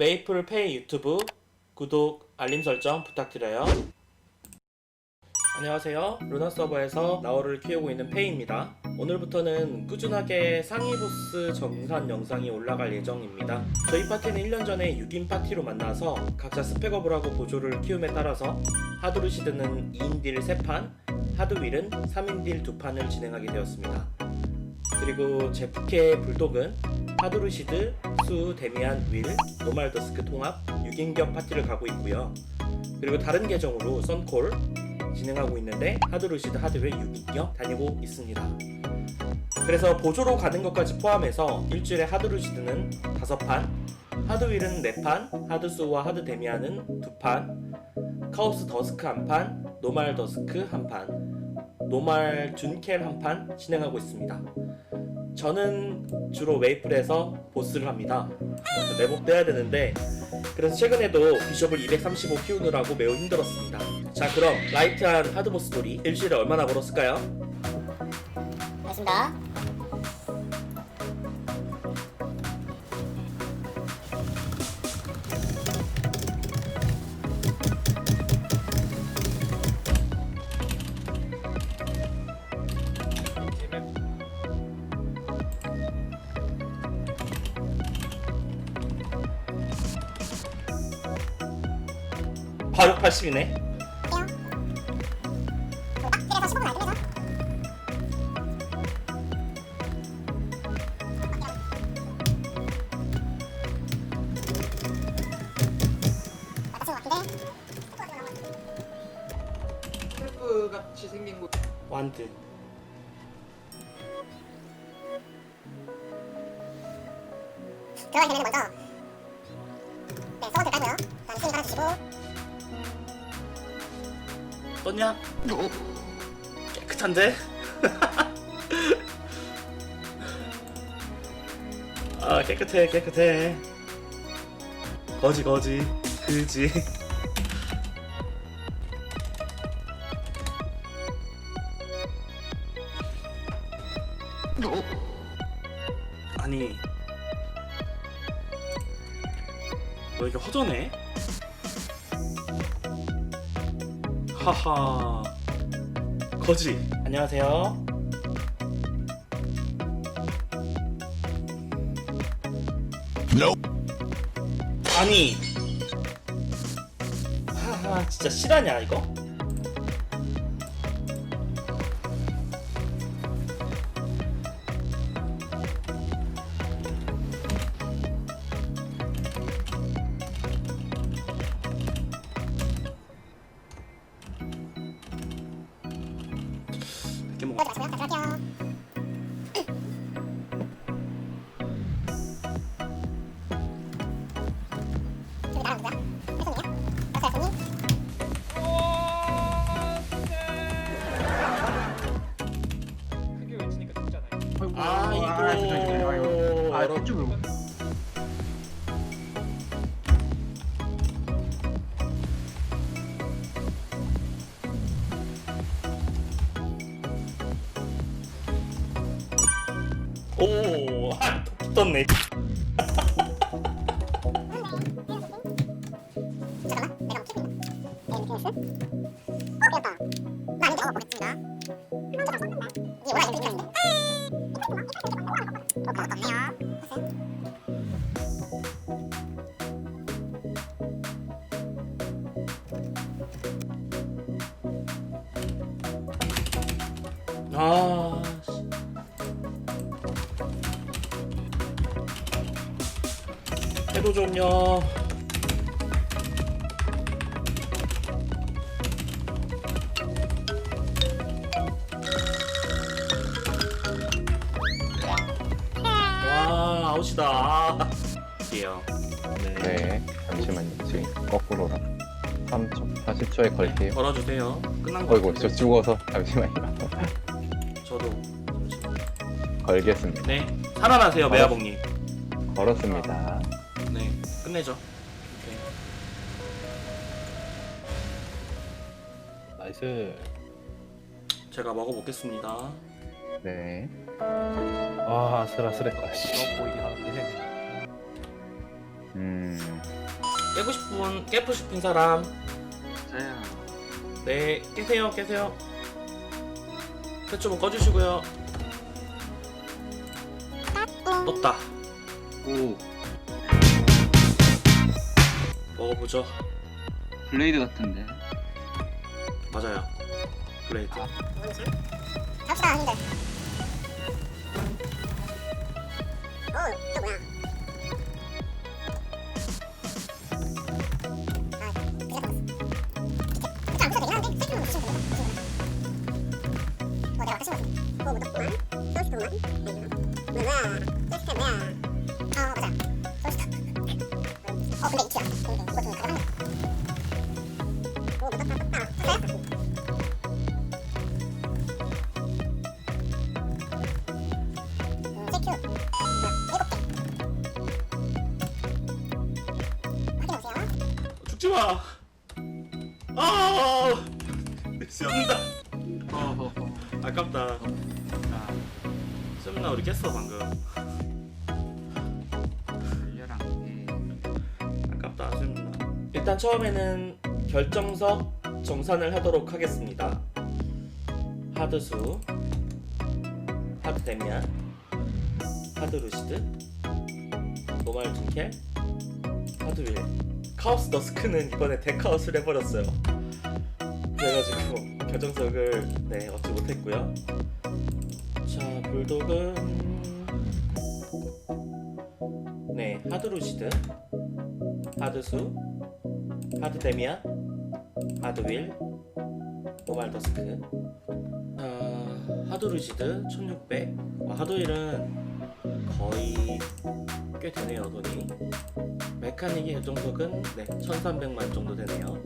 메이플 페이 유튜브 구독, 알림 설정 부탁드려요. 안녕하세요. 루나 서버에서 나오를 키우고 있는 페이입니다. 오늘부터는 꾸준하게 상위 보스 정산 영상이 올라갈 예정입니다. 저희 파티는 1년 전에 6인 파티로 만나서 각자 스펙업을 하고 보조를 키움에 따라서 하드루시드는 2인 딜 3판, 하드윌은 3인 딜 2판을 진행하게 되었습니다. 그리고 제 부캐 불독은 하드루시드, 수, 데미안, 윌, 노말더스크 통합 6인격 파티를 가고 있고요. 그리고 다른 계정으로 썬콜 진행하고 있는데 하드루시드 하드웨어 6인격 다니고 있습니다. 그래서 보조로 가는 것까지 포함해서 일주일에 하드루시드는 5판, 하드윌은 4판, 하드수와 하드데미안은 2판, 카오스 더스크 1판, 노말 더스크 1판, 노말 둔켈 1판 진행하고 있습니다. 저는 주로 웨이플에서 보스를 합니다. 레벨도 해야 되는데 그래서 최근에도 비숍을 235 키우느라고 매우 힘들었습니다. 자 그럼 라이트한 하드보스 놀이 일주일에 얼마나 벌었을까요? 알겠습니다. 바로 80이네. 그래서 15분 알면서 맞춘 것 같은데 셀프 같이 생긴 곳 완드. 들어가기 전에 먼저 네 서버트 깔고요 다음 스윙 깔아주시고 떴냐? 깨끗한데? 아 깨끗해 깨끗해. 거지 거지 그지. 아니 왜 이렇게 허전해? 하하. 거지. 안녕하세요. 아니. 하하 진짜 실화냐 이거? 그러지 마시고요 자 들어갈게요 저기 나랑 누구야? 혜선이요? 어서 혜선이? 크게 외치니까 죽잖아요 아이고 아 어렵- 이쪽으로 오, 아, 떴네. 해도 좀요. 와, 아웃이다. 아. 이에요. 네, 잠시만요. 지금 거꾸로라. 3초, 40초에 걸게요. 걸어주세요. 끝난 거 어이구, 저 죽어서 잠시만요. 저도. 걸겠습니다. 네, 살아나세요, 메아봉님. 걸었습니다. 네, 끝내죠. 오케이. 나이스. 제가 먹어보겠습니다. 네. 아, 아슬아슬했다. 씨. 보이긴 하는데 음, 깨고 싶은 깨고 싶은 사람 저야. 네 깨세요 깨세요 패초문 꺼주시고요 떴다 오 먹어보죠. 블레이드 같은데. 맞아요. 블레이드. 갑시다 오또 뭐야? 아 그냥 그치 안 써도 되긴 하는데 세팅은 무슨 거야? 어 내가 아까 신었어 그거 묻었구만? 소스 구만 뭐야. 뭐야 마. 아 쏜다. 어허. 아깝다. 아 쏘나 우리 깼어 방금. 아깝다 아쉽나. 일단 처음에는 결정석 정산을 하도록 하겠습니다. 하드수. 하드 데미안. 하드 루시드. 노말 둔켈 하드 윌 카오스 더스크는 이번에 데카웃을 해버렸어요 그래가지고 결정석을 네 얻지 못했고요 자 불독은 네 하드 루시드 하드수, 하드 데미안, 하드 윌, 모바일 더스크. 아, 하드 루시드 1600. 어, 하드 윌은 거의 꽤 되네요 돈이. 메카닉의 결정석은 네 1300만 정도 되네요.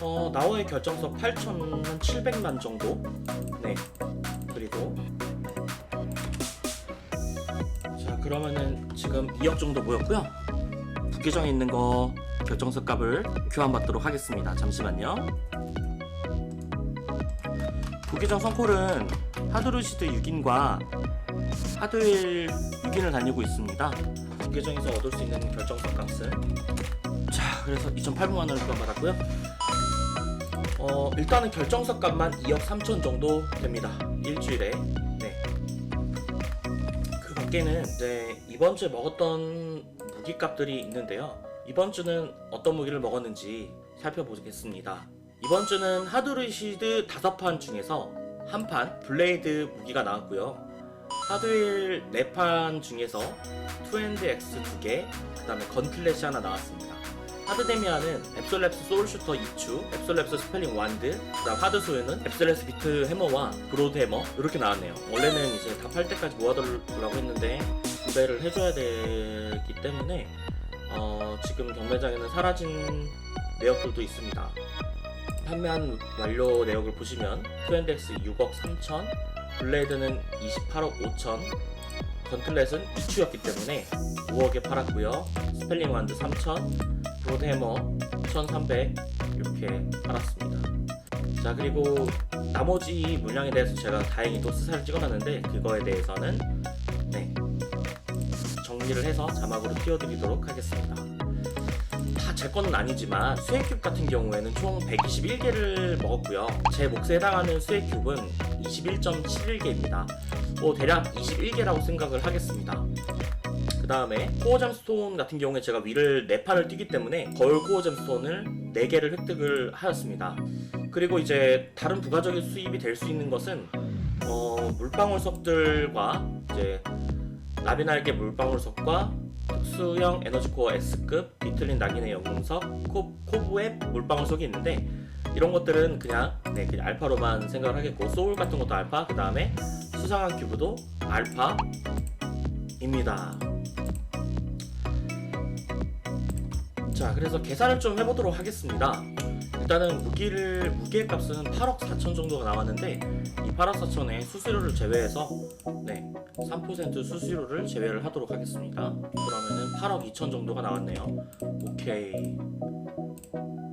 어 나와의 결정석 8700만 정도. 네 그리고 자 그러면은 지금 2억 정도 모였고요 부계정에 있는 거 결정석 값을 교환받도록 하겠습니다 잠시만요 부계정 선콜은 하드루시드 6인과 하드윌 6인을 달리고 있습니다 부계정에서 얻을 수 있는 결정석 값은 자 그래서 2,800만 원을 교환받았고요 어 일단은 결정석 값만 2억 3천 정도 됩니다 일주일에 네 그 밖에는 이제 이번 주에 먹었던 무기 값들이 있는데요. 이번 주는 어떤 무기를 먹었는지 살펴보겠습니다. 이번 주는 하드루시드 다섯 판 중에서 한 판 블레이드 무기가 나왔고요. 하드윌 네판 중에서 투핸드 X 두 개, 그 다음에 건틀렛이 하나 나왔습니다. 하드데미아는 앱솔랩스 소울슈터 2추, 앱솔랩스 스펠링 완드, 그 다음 하드소유는 앱솔랩스 비트 해머와 브로드 해머 이렇게 나왔네요. 원래는 이제 다 팔 때까지 모아두려고 했는데 구매를 해줘야 되기 때문에 어, 지금 경매장에는 사라진 내역들도 있습니다. 판매한 완료 내역을 보시면 투엔덱스 6억 3천, 블레이드는 28억 5천, 건틀렛은 2추였기 때문에 5억에 팔았고요. 스펠링 완드 3천, 브로드해머 1300 이렇게 팔았습니다. 자 그리고 나머지 물량에 대해서 제가 다행히도 스사를 찍어놨는데 그거에 대해서는 네 정리를 해서 자막으로 띄워드리도록 하겠습니다. 다제 거는 아니지만 수액큐브 같은 경우에는 총 121개를 먹었고요. 제 몫에 해당하는 수액큐브는 21.71개입니다. 뭐 대략 21개라고 생각을 하겠습니다. 그 다음에 코어 잼 스톤 같은 경우에 제가 위를 4판을 뛰기 때문에 거울 코어 잼 스톤을 4개를 획득을 하였습니다. 그리고 이제 다른 부가적인 수입이 될 수 있는 것은 어, 물방울석들과 이제 나비날개 물방울석과 특수형 에너지코어 S급 뒤틀린 낙인의 영웅석 코, 코브의 물방울석이 있는데 이런 것들은 그냥 네 그냥 알파로만 생각을 하겠고 소울 같은 것도 알파 그 다음에 수상한 큐브도 알파입니다. 자 그래서 계산을 좀 해보도록 하겠습니다 일단은 무기를 무기의 값은 8억 4천 정도가 나왔는데 이 8억 4천에 수수료를 제외해서 네 3% 수수료를 제외를 하도록 하겠습니다. 그러면은 8억 2천 정도가 나왔네요. 오케이.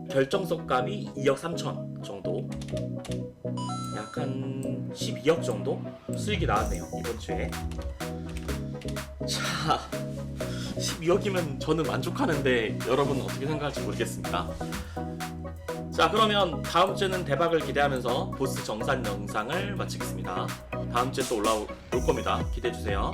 결정석 값이 2억 3천 정도? 약한 12억 정도? 수익이 나왔네요 이번 주에. 자 12억이면 저는 만족하는데 여러분은 어떻게 생각할지 모르겠습니다 자 그러면 다음 주는 대박을 기대하면서 보스 정산 영상을 마치겠습니다. 다음 주에 또 올라올 겁니다. 기대해 주세요